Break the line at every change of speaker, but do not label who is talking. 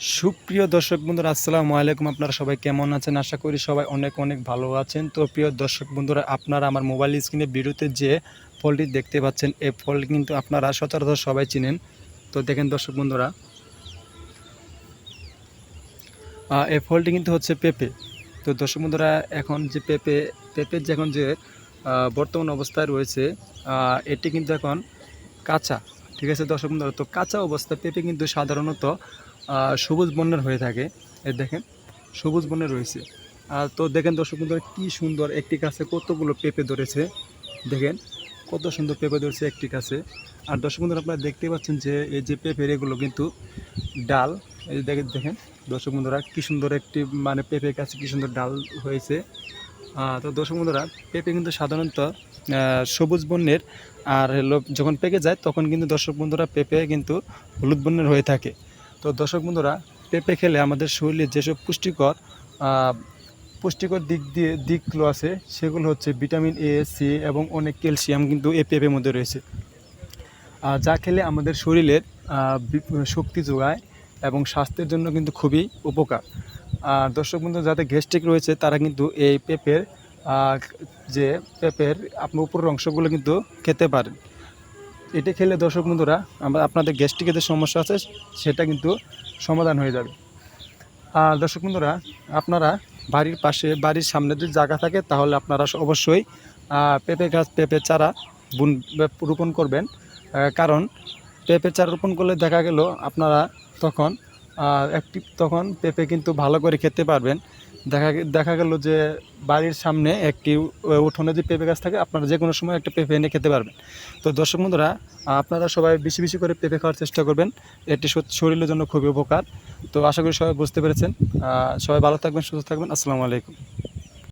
সুপ্রিয় দর্শক বন্ধুরা, আসসালামু আলাইকুম। আপনারা সবাই কেমন আছেন? আশা করি সবাই অনেক অনেক ভালো আছেন। তো প্রিয় দর্শক বন্ধুরা, আপনারা আমার মোবাইল স্ক্রিনে ভিডিওতে যে ফলটি দেখতে পাচ্ছেন, এই ফলটি কিন্তু আপনারা সচরাচর সবাই চিনেন। তো দেখেন দর্শক বন্ধুরা এই ফলটি কিন্তু হচ্ছে পেঁপে। তো দর্শক বন্ধুরা, এখন যে পেঁপে, পেঁপের যে এখন যে বর্তমান অবস্থায় রয়েছে এটি কিন্তু এখন কাঁচা। ঠিক আছে, দর্শক বন্ধুরা, তো কাঁচা অবস্থায় পেঁপে কিন্তু সাধারণত সবুজ বর্ণের হয়ে থাকে। এই দেখেন, সবুজ বর্ণের রয়েছে। আর তো দেখেন দর্শক বন্ধুরা, কী সুন্দর একটি গাছে কতগুলো পেঁপে ধরেছে। দেখেন, কত সুন্দর পেঁপে ধরেছে একটি গাছে। আর দর্শক বন্ধুরা, আপনারা দেখতে পাচ্ছেন যে, এই যে পেঁপের এগুলো কিন্তু ডাল, এই দেখেন দেখেন, দর্শক বন্ধুরা, কী সুন্দর একটি মানে পেঁপে গাছে কী সুন্দর ডাল হয়েছে। তো দর্শক বন্ধুরা, পেঁপে কিন্তু সাধারণত সবুজ বর্ণের, আর যখন পেকে যায়, তখন কিন্তু দর্শক বন্ধুরা পেঁপে কিন্তু হলুদ বর্ণের হয়ে থাকে। তো দর্শক বন্ধুরা, পেঁপে খেলে আমাদের শরীরে যেসব পুষ্টিকর পুষ্টিকর দিক দিয়ে দিকগুলো আছে, সেগুলো হচ্ছে ভিটামিন এ, সি এবং অনেক ক্যালসিয়াম কিন্তু এ পেঁপের মধ্যে রয়েছে। যা খেলে আমাদের শরীরের শক্তি যোগায় এবং স্বাস্থ্যের জন্য কিন্তু খুবই উপকার। আর দর্শক বন্ধু, যাদের গ্যাস্ট্রিক রয়েছে, তারা কিন্তু এই পেঁপের যে পেঁপের আপনার উপরের অংশগুলো কিন্তু খেতে পারেন। এটা খেলে দর্শক বন্ধুরা, আমরা আপনাদের গ্যাস্ট্রিকের যে সমস্যা আছে, সেটা কিন্তু সমাধান হয়ে যাবে। আর দর্শক বন্ধুরা, আপনারা বাড়ির পাশে, বাড়ির সামনে যদি জায়গা থাকে, তাহলে আপনারা অবশ্যই পেঁপে গাছ পেঁপে চারা বুন, রোপণ করবেন। কারণ পেঁপে চারা রোপণ করলে দেখা গেল, আপনারা তখন আহ, একটি তখন পেঁপে কিন্তু ভালো করে খেতে পারবেন। দেখা দেখা গেল যে বাড়ির সামনে একটি উঠোনে যে পেঁপে গাছ থাকে আপনারা যে কোনো সময় একটা পেঁপে এনে খেতে পারবেন। তো দর্শক বন্ধুরা আপনারা সবাই বেশি বেশি করে পেঁপে খাওয়ার চেষ্টা করবেন। এটি শরীরের জন্য খুবই উপকার। তো আশা করি সবাই বুঝতে পেরেছেন। সবাই ভালো থাকবেন সুস্থ থাকবেন। আসসালামু আলাইকুম।